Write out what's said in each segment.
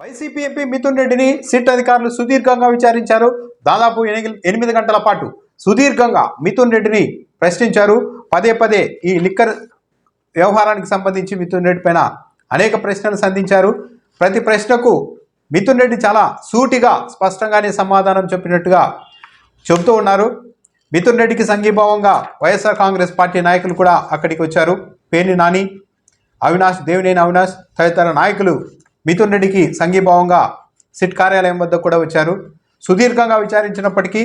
YCP MP Mithun రెడ్డిని SIT అధికారులు సుదీర్ఘంగా విచారించారు. దాదాపు ఎనిమిది ఎనిమిది గంటల పాటు సుదీర్ఘంగా మిథున్ రెడ్డిని ప్రశ్నించారు. పదే పదే ఈ లిక్కర్ వ్యవహారానికి సంబంధించి మిథున్ రెడ్డి పైన అనేక ప్రశ్నలు సంధించారు. ప్రతి ప్రశ్నకు మిథున్ రెడ్డి చాలా సూటిగా స్పష్టంగానే సమాధానం చెప్పినట్టుగా చెబుతూ ఉన్నారు. మిథున్ రెడ్డికి సంఘీభావంగా వైఎస్ఆర్ కాంగ్రెస్ పార్టీ నాయకులు కూడా అక్కడికి వచ్చారు. పేర్ని నాని అవినాష్ దేవినేని అవినాష్ తదితర నాయకులు మిథున్ రెడ్డికి సంఘీభావంగా సిట్ కార్యాలయం వద్ద కూడా వచ్చారు. సుదీర్ఘంగా విచారించినప్పటికీ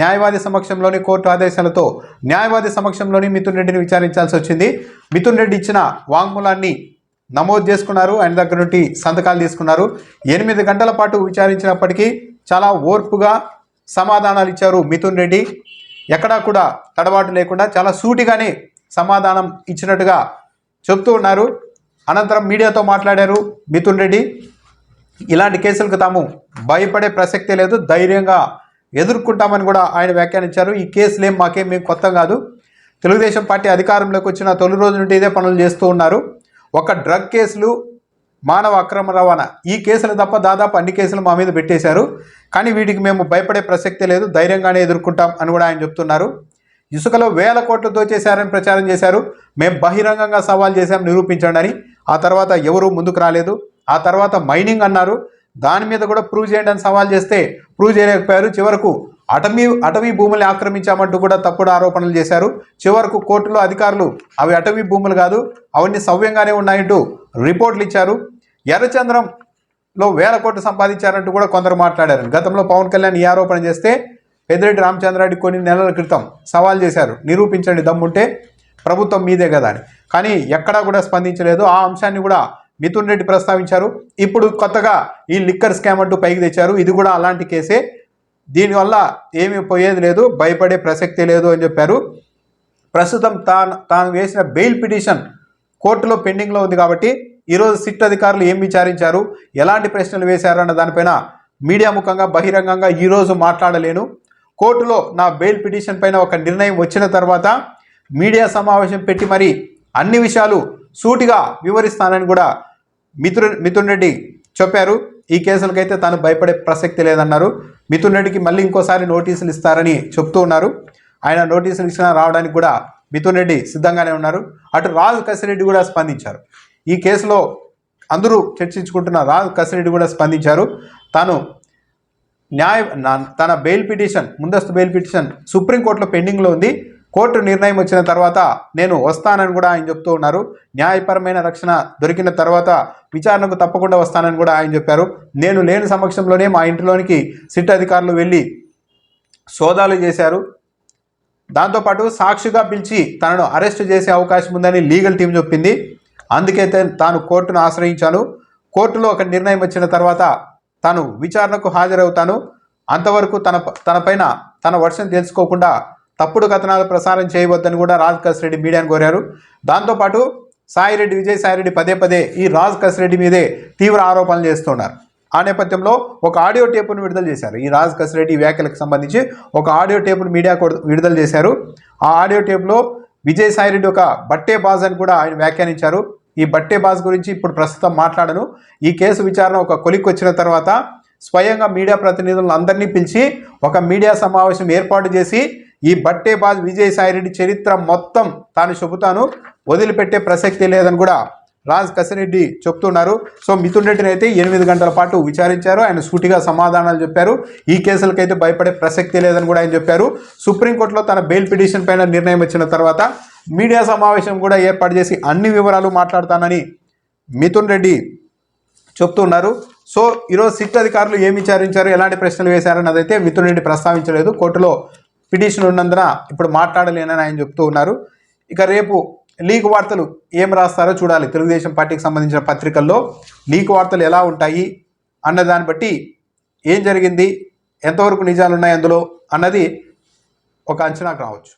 న్యాయవాది సమక్షంలోని కోర్టు ఆదేశాలతో న్యాయవాది సమక్షంలోని మిథున్ రెడ్డిని విచారించాల్సి వచ్చింది. మిథున్ రెడ్డి ఇచ్చిన వాంగ్మూలాన్ని నమోదు చేసుకున్నారు. ఆయన దగ్గర నుండి సంతకాలు తీసుకున్నారు. ఎనిమిది గంటల పాటు విచారించినప్పటికీ చాలా ఓర్పుగా సమాధానాలు ఇచ్చారు మిథున్ రెడ్డి. ఎక్కడా కూడా తడబాటు లేకుండా చాలా సూటిగానే సమాధానం ఇచ్చినట్టుగా చెప్తూ ఉన్నారు. అనంతరం మీడియాతో మాట్లాడారు మిథున్ రెడ్డి. ఇలాంటి కేసులకు తాము భయపడే ప్రసక్తే లేదు ధైర్యంగా ఎదుర్కొంటామని కూడా ఆయన వ్యాఖ్యానించారు. ఈ కేసులేం మాకేం మేము కొత్త కాదు. తెలుగుదేశం పార్టీ అధికారంలోకి వచ్చిన తొలి రోజు నుండి ఇదే పనులు చేస్తూ ఉన్నారు. ఒక డ్రగ్ కేసులు మానవ అక్రమ రవాణా ఈ కేసులు తప్ప దాదాపు అన్ని కేసులు మా మీద పెట్టేశారు. కానీ వీటికి మేము భయపడే ప్రసక్తే లేదు ధైర్యంగానే ఎదుర్కొంటాం అని కూడా ఆయన చెప్తున్నారు. ఇసుకలో వేల కోట్లు దోచేశారని ప్రచారం చేశారు. మేము బహిరంగంగా సవాల్ చేశాం నిరూపించండి అని. ఆ తర్వాత ఎవరూ ముందుకు రాలేదు. ఆ తర్వాత మైనింగ్ అన్నారు. దాని మీద కూడా ప్రూవ్ చేయండి అని సవాల్ చేస్తే ప్రూవ్ చేయలేకపోయారు. చివరకు అటవీ అటవీ భూములు ఆక్రమించామంటూ కూడా తప్పుడు ఆరోపణలు చేశారు. చివరకు కోర్టులో అధికారులు అవి అటవీ భూములు కాదు అవన్నీ సవ్యంగానే ఉన్నాయంటూ రిపోర్ట్లు ఇచ్చారు. ఎర్రచంద్రంలో వేల కోట్లు సంపాదించారంటూ కూడా కొందరు మాట్లాడారు. గతంలో పవన్ కళ్యాణ్ ఈ ఆరోపణ చేస్తే పెద్దిరెడ్డి రామచంద్రారెడ్డి కొన్ని నెలల క్రితం సవాల్ చేశారు. నిరూపించండి దమ్ముంటే ప్రభుత్వం మీదే కదా అని. కానీ ఎక్కడా కూడా స్పందించలేదు. ఆ అంశాన్ని కూడా మిథున్ రెడ్డి ప్రస్తావించారు. ఇప్పుడు కొత్తగా ఈ లిక్కర్ స్కామ్ అంటూ పైకి తెచ్చారు. ఇది కూడా అలాంటి కేసే. దీనివల్ల ఏమీ పోయేది లేదు. భయపడే ప్రసక్తి లేదు అని చెప్పారు. ప్రస్తుతం తాను తాను వేసిన బెయిల్ పిటిషన్ కోర్టులో పెండింగ్లో ఉంది కాబట్టి ఈరోజు సిట్ అధికారులు ఏం విచారించారు? ఎలాంటి ప్రశ్నలు వేశారు అన్న దానిపైన మీడియా ముఖంగా బహిరంగంగా ఈరోజు మాట్లాడలేను. కోర్టులో నా బెయిల్ పిటిషన్ పైన ఒక నిర్ణయం వచ్చిన తర్వాత మీడియా సమావేశం పెట్టి మరి అన్ని విషయాలు సూటిగా వివరిస్తానని కూడా మిథున్ మిథున్ రెడ్డి చెప్పారు. ఈ కేసులకైతే తాను భయపడే ప్రసక్తి లేదన్నారు. మిథున్ రెడ్డికి మళ్ళీ ఇంకోసారి నోటీసులు ఇస్తారని చెప్తూ ఉన్నారు. ఆయన నోటీసులు ఇచ్చిన రావడానికి కూడా మిథున్ రెడ్డి సిద్ధంగానే ఉన్నారు. అటు రాజు కసిరెడ్డి కూడా స్పందించారు. ఈ కేసులో అందరూ చర్చించుకుంటున్న రాజు కసిరెడ్డి కూడా స్పందించారు. తాను న్యాయ తన బెయిల్ పిటిషన్ ముందస్తు బెయిల్ పిటిషన్ సుప్రీంకోర్టులో పెండింగ్లో ఉంది. కోర్టు నిర్ణయం వచ్చిన తర్వాత నేను వస్తానని కూడా ఆయన చెప్తూ ఉన్నారు. న్యాయపరమైన రక్షణ దొరికిన తర్వాత విచారణకు తప్పకుండా వస్తానని కూడా ఆయన చెప్పారు. నేను లేని సమక్షంలోనే మా ఇంటిలోనికి సిట్ అధికారులు వెళ్ళి సోదాలు చేశారు. దాంతోపాటు సాక్షిగా పిలిచి తనను అరెస్ట్ చేసే అవకాశం ఉందని లీగల్ టీం చెప్పింది. అందుకే తాను కోర్టును ఆశ్రయించాను. కోర్టులో ఒక నిర్ణయం వచ్చిన తర్వాత తాను విచారణకు హాజరవుతాను. అంతవరకు తన తనపైన తన వర్షం తెలుసుకోకుండా తప్పుడు కథనాలు ప్రసారం చేయవద్దని కూడా రాజ్ కసిరెడ్డి మీడియాను కోరారు. దాంతోపాటు సాయిరెడ్డి విజయసాయిరెడ్డి పదే పదే ఈ రాజ్ కసిరెడ్డి మీదే తీవ్ర ఆరోపణలు చేస్తున్నారు. ఆ నేపథ్యంలో ఒక ఆడియో టేపును విడుదల చేశారు. ఈ రాజ్ కసిరెడ్డి వ్యాఖ్యలకు సంబంధించి ఒక ఆడియో టేపును మీడియా విడుదల చేశారు. ఆ ఆడియో టేపులో విజయసాయిరెడ్డి ఒక బట్టే బాజ్ అని కూడా ఆయన వ్యాఖ్యానించారు. ఈ బట్టే బాజ్ గురించి ఇప్పుడు ప్రస్తుతం మాట్లాడను. ఈ కేసు విచారణ ఒక కొలిక్కి వచ్చిన తర్వాత స్వయంగా మీడియా ప్రతినిధులను అందరినీ పిలిచి ఒక మీడియా సమావేశం ఏర్పాటు చేసి ఈ బట్టేబాజ్ విజయసాయిరెడ్డి చరిత్ర మొత్తం తాను చెబుతాను. వదిలిపెట్టే ప్రసక్తి లేదని కూడా రాజ్ కసిరెడ్డి చెప్తున్నారు. సో మిథున్ రెడ్డిని అయితే ఎనిమిది గంటల పాటు విచారించారు. ఆయన సూటిగా సమాధానాలు చెప్పారు. ఈ కేసులకైతే భయపడే ప్రసక్తి లేదని కూడా ఆయన చెప్పారు. సుప్రీంకోర్టులో తన బెయిల్ పిటిషన్ పైన నిర్ణయం వచ్చిన తర్వాత మీడియా సమావేశం కూడా ఏర్పాటు చేసి అన్ని వివరాలు మాట్లాడతానని మిథున్ రెడ్డి చెప్తున్నారు. సో ఈరోజు సిట్ అధికారులు ఏం విచారించారు? ఎలాంటి ప్రశ్నలు వేశారని అదైతే మిథున్ రెడ్డి ప్రస్తావించలేదు. కోర్టులో పిటిషన్ ఉన్నందున ఇప్పుడు మాట్లాడలేనని ఆయన చెప్తూ ఉన్నారు. ఇక రేపు లీక్ వార్తలు ఏం రాస్తారో చూడాలి. తెలుగుదేశం పార్టీకి సంబంధించిన పత్రికల్లో లీక్ వార్తలు ఎలా ఉంటాయి అన్న దాన్ని బట్టి ఏం జరిగింది ఎంతవరకు నిజాలు ఉన్నాయి అందులో అన్నది ఒక అంచనాకు రావచ్చు.